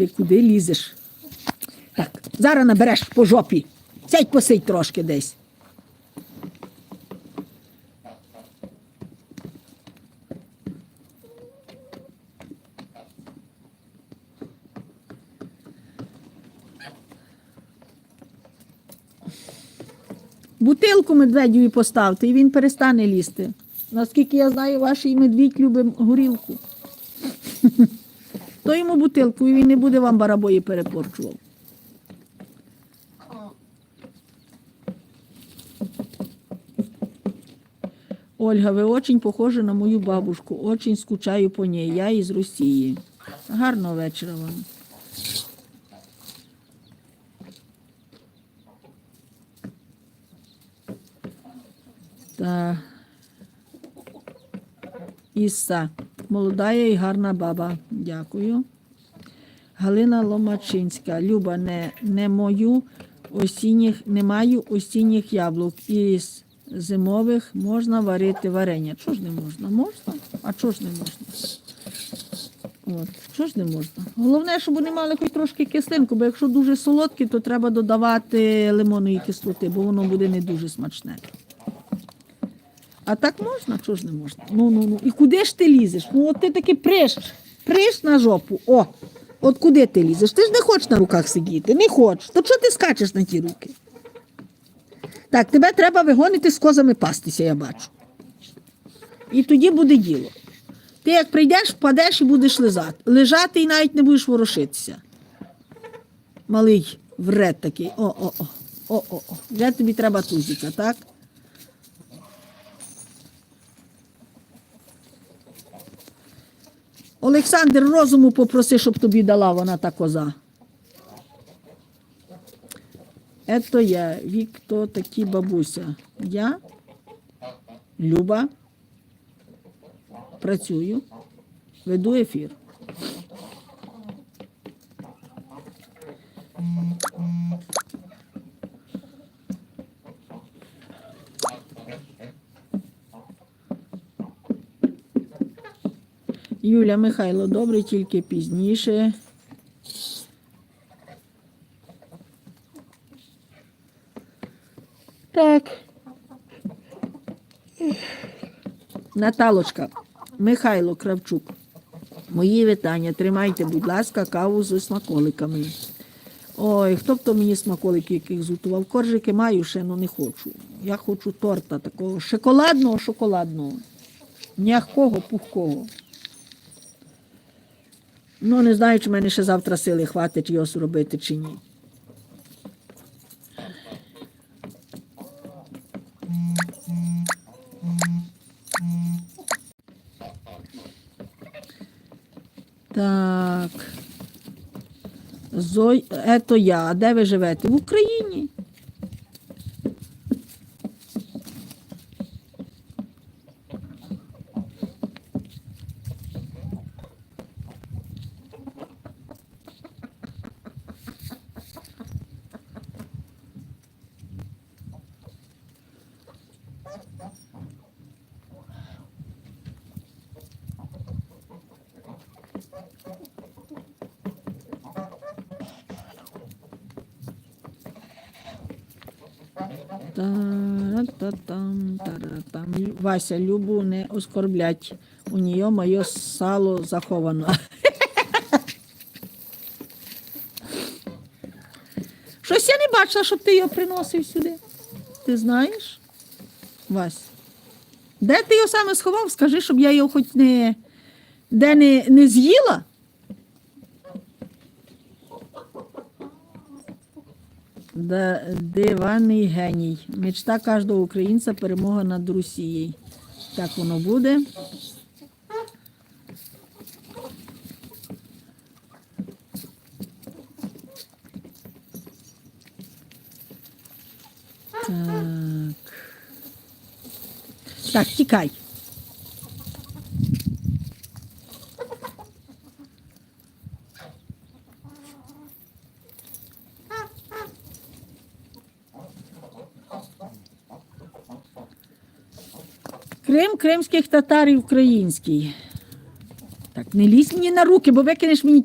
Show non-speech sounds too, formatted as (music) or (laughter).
Ти куди лізеш? Так, зараз набереш по жопі. Сядь посидь трошки десь. Бутилку медведю поставте, і він перестане лізти. Наскільки я знаю, ваш медвідь любить горілку. То йому бутилку, і він не буде вам барабої перепорчував. Ольга, ви очень похожі на мою бабушку. Очень скучаю по ній. Я із Росії. Гарного вечора вам. Та Іса. Молода і гарна баба. Дякую. Галина Ломачинська. Люба, не, не мою осінніх, не маю осінніх яблук. Із зимових можна варити варення. Чого ж не можна? Можна? А чого ж не можна? От, чого ж не можна? Головне, щоб вони мали хоч трошки кислинку, бо якщо дуже солодкі, то треба додавати лимонної кислоти, бо воно буде не дуже смачне. А так можна? Чого ж не можна? Ну, ну, ну. І куди ж ти лізеш? Ну, от ти таки прищ, прищ на жопу. О, от куди ти лізеш? Ти ж не хочеш на руках сидіти, не хочеш. То чого ти скачеш на ті руки? Так, тебе треба вигонити з козами пастися, я бачу. І тоді буде діло. Ти як прийдеш, впадеш і будеш лежати. Лежати і навіть не будеш ворушитися. Малий вред такий. О-о-о. О-о-о. Вже тобі треба тузіка, так? Олександр розуму попроси, щоб тобі дала вона та коза. Ето я, Вікто такі бабуся. Я Люба. Працюю, веду ефір. Юля Михайло, добре, тільки пізніше. Так. Наталочка, Михайло Кравчук. Мої вітання. Тримайте, будь ласка, каву з смаколиками. Ой, хто б то мені смаколики яких зготував? Коржики маю ще, але не хочу. Я хочу торта такого шоколадного, шоколадного. М'якого, пухкого. Ну, не знаю, чи мене ще завтра сили хватить його зробити чи ні. Так. Зой, ето я. А де ви живете? В Україні. Вася, Любу не оскорблять. У нее моє сало заховано. (laughs) Щось я не бачила, щоб ти його приносив сюди. Ти знаєш? Вась. Де ти його саме сховав? Скажи, щоб я його хоч не, де не, не з'їла. Диваний геній. Мечта кожного українця перемога над Росією. Так воно буде. Так. Так, тікай. Крим кримських татар і український. Так, не лізь мені на руки, бо викинеш мені